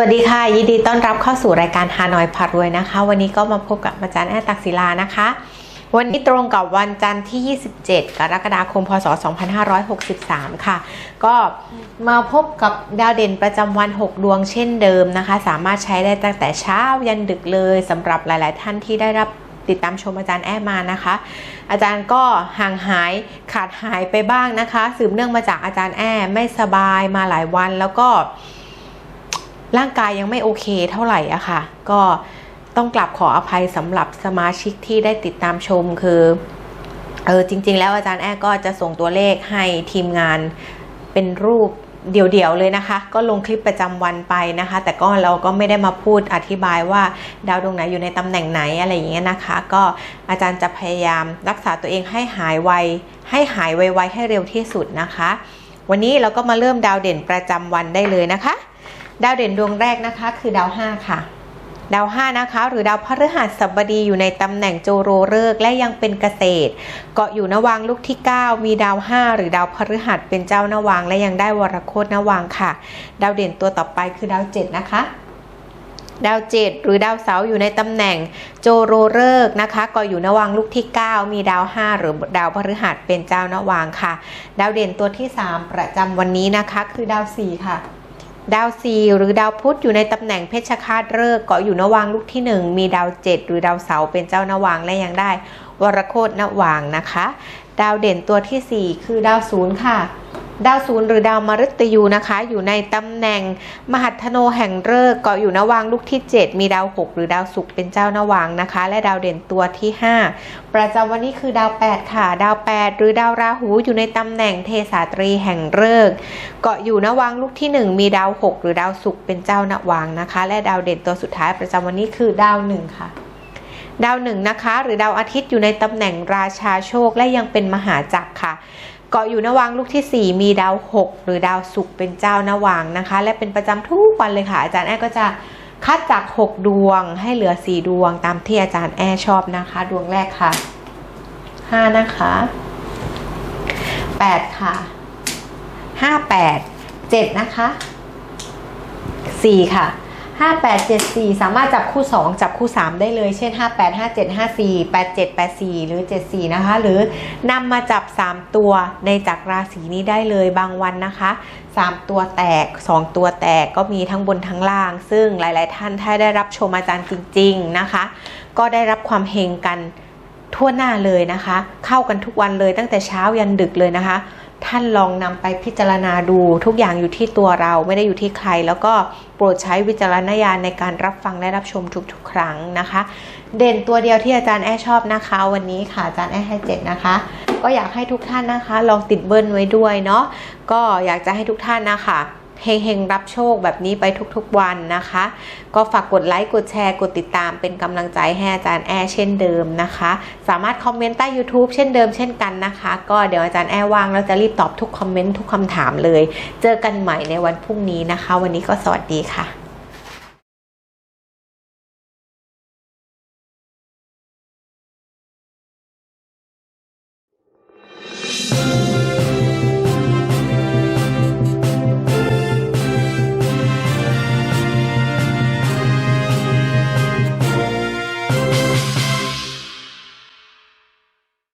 วัสดีค่ะ ยินดีต้อนรับเข้าสู่รายการฮานอยพารวยนะคะ วันนี้ก็มาพบกับอาจารย์แอตักศิลานะคะ วันนี้ตรงกับวันจันทร์ที่ 27 กรกฎาคม พศ 2563 ค่ะ ก็มาพบกับดาวเด่นประจำวัน 6 ดวงเช่นเดิมนะคะ สามารถใช้ได้ตั้งแต่เช้ายันดึกเลยสำหรับหลาย ๆ ท่านที่ได้รับติดตามชมอาจารย์แอดมานะคะ อาจารย์ก็ห่างหายขาดหายไปบ้างนะคะ สืบเนื่องมาจากอาจารย์แอดไม่สบายมาหลายวันแล้วก็ ร่างกายยังไม่โอเคเท่าไหร่อะค่ะ ก็ต้องกลับขออภัยสำหรับสมาชิกที่ได้ติดตามชมคือเออจริง ๆ แล้วอาจารย์แอ้ก็จะส่งตัวเลขให้ทีมงานเป็นรูปเดี่ยวๆเลยนะคะ ก็ลงคลิปประจำวันไปนะคะ แต่ก็เราก็ไม่ได้มาพูดอธิบายว่าดาวดวงไหนอยู่ในตำแหน่งไหนอะไรอย่างเงี้ยนะคะ ก็อาจารย์จะพยายามรักษาตัวเองให้หายไวให้หายไวๆให้เร็วที่สุดนะคะ วันนี้เราก็มาเริ่มดาวเด่นประจำวันได้เลยนะคะ ดาวเด่นดวงแรกนะคะคือดาว5ค่ะ ดาว5นะคะ หรือดาวพฤหัสบดีอยู่ในตำแหน่งโจโรฤกษ์และยังเป็นเกษตร เกาะอยู่นวางลูกที่ 9 มีดาว 5 หรือดาวพฤหัสเป็นเจ้านวางและยังได้วรโคตนวางค่ะ ดาวเด่นตัวต่อไปคือดาว 7 นะคะดาวเจ็ดหรือดาวเสาอยู่ในตำแหน่งโจโรฤกษ์นะคะ ก็อยู่นวางลูกที่ 9 มีดาว 5 หรือดาวพฤหัสเป็นเจ้านวางค่ะ ดาวเด่นตัวที่ 3 ประจำวันนี้นะคะ คือดาว 4 ค่ะ ดาวซีหรือดาวพุธอยู่ในตำแหน่งเพชฌฆาตฤกษ์เกาะอยู่นวางลูกที่ 1 มีดาวเจ็ดหรือดาวเสาเป็นเจ้านวางและยังได้ วรโคตนวางนะคะ ดาวเด่นตัวทีสี่4 คือดาวศูนย์ค่ะ ดาวศูนย์หรือดาวมฤตยูนะคะ อยู่ในตำแหน่งมหัทโนแห่งฤกษ์เกาะอยู่นวางลูกที่ 7 มีดาว6หรือดาวศุกร์เป็นเจ้านวางนะคะ และดาวเด่นตัวที่ 5 ประจำวันนี้คือดาว 8 ค่ะ ดาว 8 หรือดาวราหูอยู่ในตำแหน่งเทสาตรีแห่งฤกษ์เกาะอยู่นวางลูกที่ 1 มีดาว 6 หรือดาวศุกร์เป็นเจ้านวางนะคะ และดาวเด่นตัวสุดท้ายประจำวันนี้คือดาว1ค่ะดาวหนึ่งนะคะ หรือดาวอาทิตย์อยู่ในตำแหน่งราชาโชคและยังเป็นมหาจักรค่ะ เกาะอยู่นวางลูกที่ 4 มีดาว 6 หรือดาวศุกร์เป็นเจ้านวางนะคะ และเป็นประจำทุกวันเลยค่ะ อาจารย์แอร์ก็จะคัดจาก 6 ดวงให้เหลือ 4 ดวงตามที่อาจารย์แอร์ชอบนะคะ ดวงแรกค่ะ 5 นะคะ 8 ค่ะ 5 8 7 นะคะ 4 ค่ะ 5874 สามารถจับคู่ 2 จับคู่ 3 ได้เลย เช่น 58 57 54 87 84 หรือ 74 นะคะ หรือนำมาจับ 3 ตัวในจากราศีนี้ได้เลยบางวันนะคะ 3 ตัวแตก 2 ตัวแตกก็มีทั้งบนทั้งล่าง ซึ่งหลาย ๆ ท่านถ้าได้รับชมอาจารย์จริง ๆ นะคะ ก็ได้รับความเฮงกันทั่วหน้าเลยนะคะ เข้ากันทุกวันเลยตั้งแต่เช้ายันดึกเลยนะคะ ท่านลองนำไปพิจารณาดูทุกอย่างอยู่ที่ตัวเราไม่ได้อยู่ที่ใคร แล้วก็โปรดใช้วิจารณญาณในการรับฟังและรับชมทุกๆ ครั้งนะคะ เด่นตัวเดียวที่อาจารย์แอชอบนะคะ วันนี้ค่ะอาจารย์แอให้เจ็ดนะคะ ก็อยากให้ทุกท่านนะคะ ลองติดเบิ้ลไว้ด้วยเนาะก็อยากจะให้ทุกท่านนะคะ เฮงๆรับโชคแบบนี้ไปทุกๆวันนะคะ ก็ฝากกดไลค์กดแชร์กดติดตามเป็นกำลังใจให้อาจารย์แอเช่นเดิมนะคะ สามารถคอมเมนต์ใต้ YouTube เช่นเดิมเช่นกันนะคะ ก็เดี๋ยวอาจารย์แอว่างเราจะรีบตอบทุกคอมเมนต์ทุกคำถามเลย เจอกันใหม่ในวันพรุ่งนี้นะคะ วันนี้ก็สวัสดีค่ะうん。